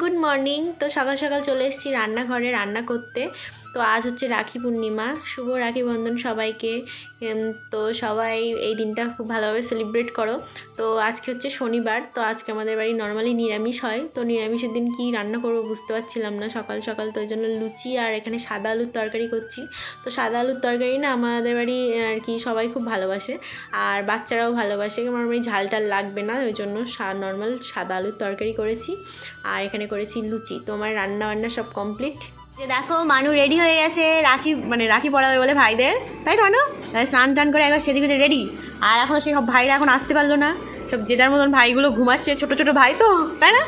Good morning তো সকাল সকাল চলে এসেছি রান্নাঘরে রান্না করতে। তো আজ হচ্ছে রাখি পূর্ণিমা। শুভ রাখি বন্ধন সবাইকে। তো সবাই এই দিনটা খুব ভালোভাবে সেলিব্রেট করো। তো আজকে হচ্ছে শনিবার, তো আজকে আমাদের বাড়ি নর্মালি নিরামিষ হয়। তো নিরামিষের দিন কি রান্না করব বুঝতে পারছিলাম না সকাল সকাল, তো ওই জন্য লুচি আর এখানে সাদা আলুর তরকারি করছি। তো সাদা আলুর তরকারি না আমাদের বাড়ি আর কি সবাই খুব ভালোবাসে। আর বাচ্চারাও ভালোবাসে নর্মালি ঝাল টাল লাগবে না, ওই জন্য নর্মাল সাদা আলুর তরকারি করেছি। আর এখানে করেছি লুচি। তো আমার রান্না বান্না সব কমপ্লিট যে দেখো মানু রেডি হয়ে গেছে রাখি মানে রাখি পড়াবে বলে ভাইদের। তাই তো মানু? তাই স্নান টান করে একবার সেদিকে রেডি আর এখন সেই সব ভাইরা এখন আসতে পারল না। সব যে যার মতন ভাইগুলো ঘুমাচ্ছে ছোট ছোট ভাই তো তাই না?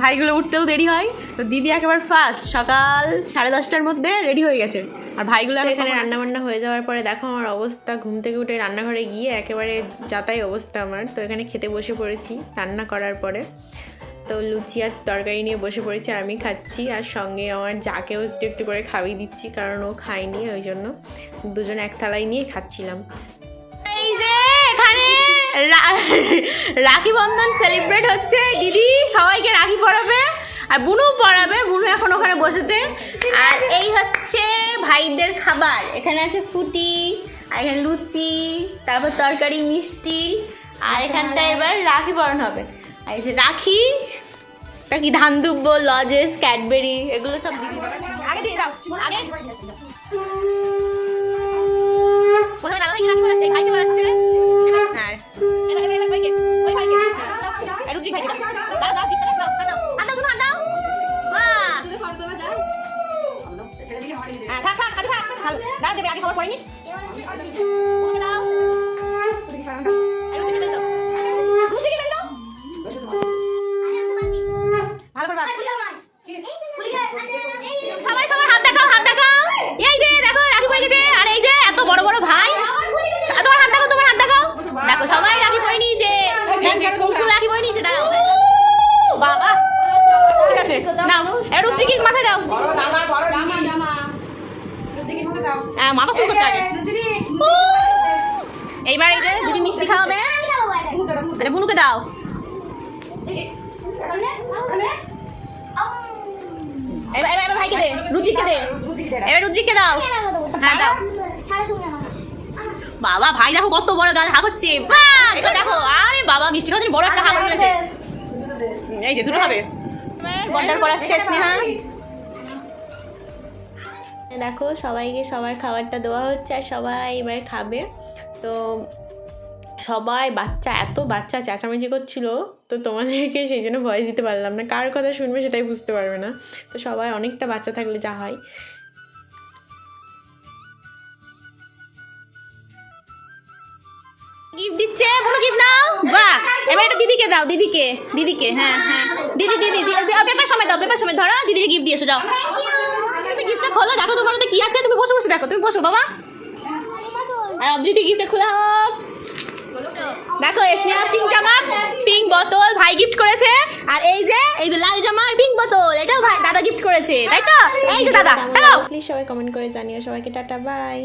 ভাইগুলো উঠতেও দেরি হয়। তো দিদি একেবারে ফার্স্ট সকাল সাড়ে দশটার মধ্যে রেডি হয়ে গেছে। আর ভাইগুলো এখানে রান্না বান্না হয়ে যাওয়ার পরে দেখো আমার অবস্থা ঘুম থেকে উঠে রান্নাঘরে গিয়ে একেবারে যাতাই অবস্থা আমার। তো এখানে খেতে বসে পড়েছি রান্না করার পরে। তো লুচি আর তরকারি নিয়ে বসে পড়েছি আর আমি খাচ্ছি আর সঙ্গে আমার যাকেও একটু একটু করে খাইয়ে দিচ্ছি কারণ ও খায়নি ওই জন্য দুজন এক থালায় নিয়ে খাচ্ছিলাম। এই যে এখানে রাখি বন্ধন সেলিব্রেট হচ্ছে। দিদি সবাইকে রাখি পরাবে আর বুনু পরাবে বুনু এখন ওখানে বসেছে। আর এই হচ্ছে ভাইদের খাবার এখানে আছে ফুটি আর এখানে লুচি তারপর তরকারি মিষ্টি আর এখানটা এবার রাখি পরানো হবে। আর এই যে রাখি কি ধান দুব্ব লজেস ক্যাডবেরি এগুলো সব দিদি আগে দিয়ে দাও। আগে? প্রথমে রাখি ভাইকে হ্যাঁ? এবার এবার এবার ভাইকে ওই ভাইকে। আর রুদ্রি ভাইকে দাও। দাও দাও দিতে দাও দাও হাত শুনো হাত বাহ। হ্যাঁ থাক থাক থাক। দাঁড়া দেবে আগে সবার পরে নি দেখো সবাই রাখি পড়ে নিয়েছে। কুকুর রাখি পড়ে নিয়েছে দাঁড়াও। বাবা। ঠিক আছে নাও। এবার রুদ্রিকির মাথায় দাও। হ্যাঁ মাথা করছে আগে। এইবার এই যে দিদি মিষ্টি খাওয়াবে। আরে বুনুকে দাও। এবার এবার এবার ভাইকে দে রুদ্রিককে দে। এবার রুদ্রিককে দাও। হ্যাঁ দাও। বাবা, ভাই দেখো কত বড় গাছ হাগ হচ্ছে দেখো, আরে বাবা, মিষ্টি খাওয়ার বড় একটা হাগ ফেলেছে এই যে, দুটো হবে। বন্ডার করাচ্ছে স্নেহা। দেখো, সবাইকে সবার খাবারটা দেওয়া হচ্ছে আর সবাই এবার খাবে। তো সবাই বাচ্চা, এত বাচ্চা চেঁচামেচি করছিল, তো তোমাদেরকে সেই জন্য ভয়েস দিতে পারলাম না। কার কথা শুনবে সেটাই বুঝতে পারবে না। তো সবাই অনেকটা বাচ্চা থাকলে যা হয়। গিফট দিচ্ছে? কোনো গিফট নাও? বাহ! এবার এটা দিদিকে দাও, দিদিকে দিদিকে হ্যাঁ হ্যাঁ। দিদি দিদি দিদি পেপার সময় দাও, পেপার সময়। ধরো দিদিকে গিফট দিয়ে এসো, যাও। তুমি গিফটটা খোলো, দেখো তোমার মধ্যে কি আছে, তুমি বসে বসে, দেখো, তুমি বসো, বাবা। আর অদ্রিতি গিফটটা খোলা হোক। দেখো স্নেহা পিঙ্ক জামা পিঙ্ক বোতল, ভাই গিফট করেছে। আর এই যে এই যে লাল জামা পিঙ্ক বোতল, এটাও ভাই, দাদা গিফট করেছে, তাই তো? এই যে দাদা হ্যালো প্লিজ সবাই কমেন্ট করে জানিও, সবাইকে টাটা বাই